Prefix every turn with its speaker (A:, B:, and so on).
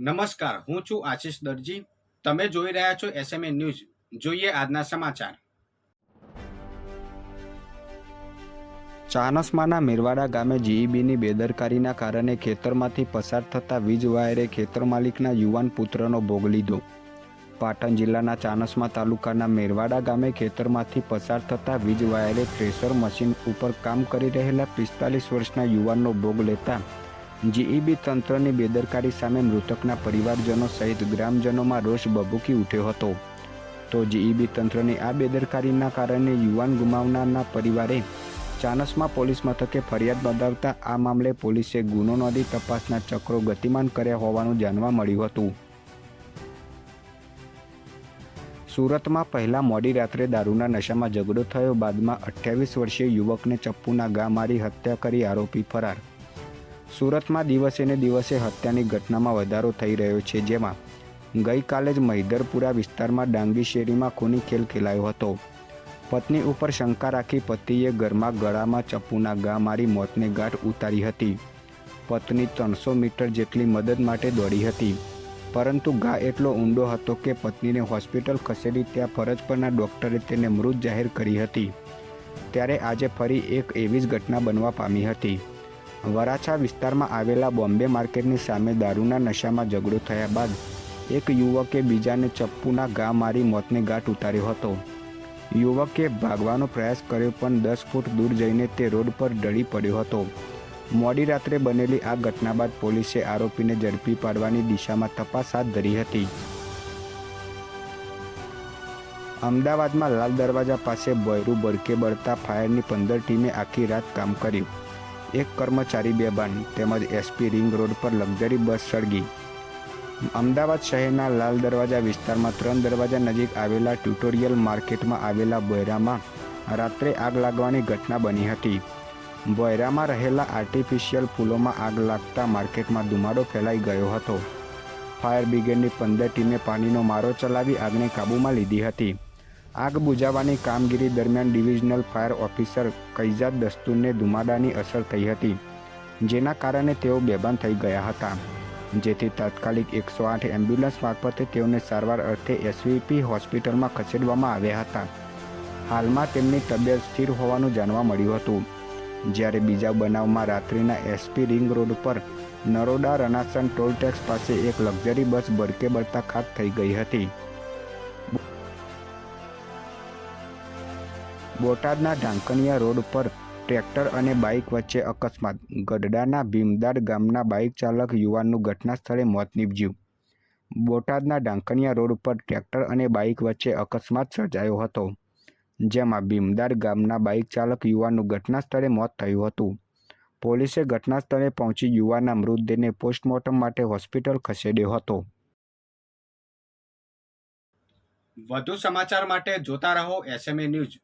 A: નમસ્કાર, હું છું આશીષ દરજી. તમે જોઈ રહ્યા છો એસએમએ ન્યૂઝ જોઈએ આજના સમાચાર. ચાનસમાના મિરવાડા ગામે જીઈબીની બેદરકારીના કારણે ખેતરમાંથી પસાર થતા વીજ વાયરે ખેતર માલિકના યુવાન પુત્રનો ભોગ લીધો. પાટણ જિલ્લાના ચાનસમા તાલુકાના મેરવાડા ગામે ખેતરમાંથી પસાર થતા વીજ વાયરે થ્રેસર મશીન ઉપર કામ કરી રહેલા પિસ્તાલીસ વર્ષના યુવાનનો ભોગ લેતા જીઈબી તંત્રની બેદરકારી સામે મૃતકના પરિવારજનો સહિત ગ્રામજનોમાં રોષ ભભૂકી ઉઠ્યો હતો. તો જીઈબી તંત્રની આ બેદરકારીના કારણે યુવાન ગુમાવનારના પરિવારે ચાનસમાં પોલીસ મથકે ફરિયાદ નોંધાવતા આ મામલે પોલીસે ગુનો નોંધી તપાસના ચક્રો ગતિમાન કર્યા હોવાનું જાણવા મળ્યું હતું. સુરતમાં પહેલા મોડી રાત્રે દારૂના નશામાં ઝઘડો થયો, બાદમાં અઠ્યાવીસ વર્ષીય યુવકને ચપ્પુના ગા મારી હત્યા કરી આરોપી ફરાર. સુરતમાં દિવસે ને દિવસે હત્યાની ઘટનામાં વધારો થઈ રહ્યો છે, જેમાં ગઈકાલે જ મહિધરપુરા વિસ્તારમાં ડાંગી શેરીમાં ખૂની ખેલ ખેલાયો હતો. પત્ની ઉપર શંકા રાખી પતિએ ઘરમાં ગળામાં ચપ્પુના ગા મારી મોતને ગાંઠ ઉતારી હતી. પત્ની ત્રણસો મીટર જેટલી મદદ માટે દોડી હતી. પરંતુ ઘા એટલો ઊંડો હતો કે પત્નીને હોસ્પિટલ ખસેડી ત્યાં ફરજ પરના ડૉક્ટરે તેને મૃત જાહેર કરી હતી. ત્યારે આજે ફરી એક એવી જ ઘટના બનવા પામી હતી. વરાછા વિસ્તારમાં આવેલા બોમ્બે માર્કેટની સામે દારૂના નશામાં ઝઘડો થયા બાદ એક યુવકે બીજાને ચપ્પુના ઘા મારી મોતને ગાંઠ ઉતાર્યો હતો. યુવકે ભાગવાનો પ્રયાસ કર્યો પણ દસ ફૂટ દૂર જઈને તે રોડ પર ઢળી પડ્યો હતો. મોડી રાત્રે બનેલી આ ઘટના બાદ પોલીસે આરોપીને ઝડપી પાડવાની દિશામાં તપાસ હાથ ધરી હતી. અમદાવાદમાં લાલ દરવાજા પાસે બોયરું બળકે બળતા ફાયરની પંદર ટીમે આખી રાત કામ કર્યું. એક કર્મચારી બેભાન તેમજ એસપી રિંગ રોડ પર લક્ઝરી બસ સળગી. અમદાવાદ શહેરના લાલ દરવાજા વિસ્તારમાં ત્રણ દરવાજા નજીક આવેલા ટ્યુટોરિયલ માર્કેટમાં આવેલા બોયરામાં રાત્રે આગ લાગવાની ઘટના બની હતી. બોયરામાં રહેલા આર્ટિફિશિયલ ફૂલોમાં આગ લાગતા માર્કેટમાં ધુમાડો ફેલાઈ ગયો હતો. ફાયર બ્રિગેડની પંદર ટીમે પાણીનો મારો ચલાવી આગને કાબૂમાં લીધી હતી. આગ બુઝાવવાની કામગીરી દરમિયાન ડિવિઝનલ ફાયર ઓફિસર કૈજાદ દસ્તુરને ધુમાડાની અસર થઈ હતી, જેના કારણે તેઓ બેભાન થઈ ગયા હતા. જેથી તાત્કાલિક એકસો આઠ એમ્બ્યુલન્સ મારફતે તેઓને સારવાર અર્થે એસવીપી હોસ્પિટલમાં ખસેડવામાં આવ્યા હતા. હાલમાં તેમની તબિયત સ્થિર હોવાનું જાણવા મળ્યું હતું. જ્યારે બીજા બનાવમાં રાત્રિના એસપી રિંગ રોડ પર નરોડા રનાસન ટોલ ટેક્સ પાસે એક લક્ઝરી બસ બળકે બળતા ખાક થઈ ગઈ હતી. બોટાદના ઢાંકણિયા રોડ પર ટ્રેક્ટર અને બાઇક વચ્ચે અકસ્માત. ગઢડાના ભીમદાર ગામના બાઇક ચાલક યુવાનનું ઘટના સ્થળે મોત નીપજ્યું. બોટાદના ઢાંકણિયા રોડ પર ટ્રેક્ટર અને બાઇક વચ્ચે અકસ્માત સર્જાયો હતો, જેમાં ભીમદાર ગામના બાઇક ચાલક યુવાનનું ઘટના સ્થળે મોત થયું હતું. પોલીસે ઘટના સ્થળે પહોંચી યુવાનના મૃતદેહને પોસ્ટમોર્ટમ માટે હોસ્પિટલ ખસેડ્યો હતો. વધુ સમાચાર માટે જોતા રહો એસએમએ ન્યૂઝ.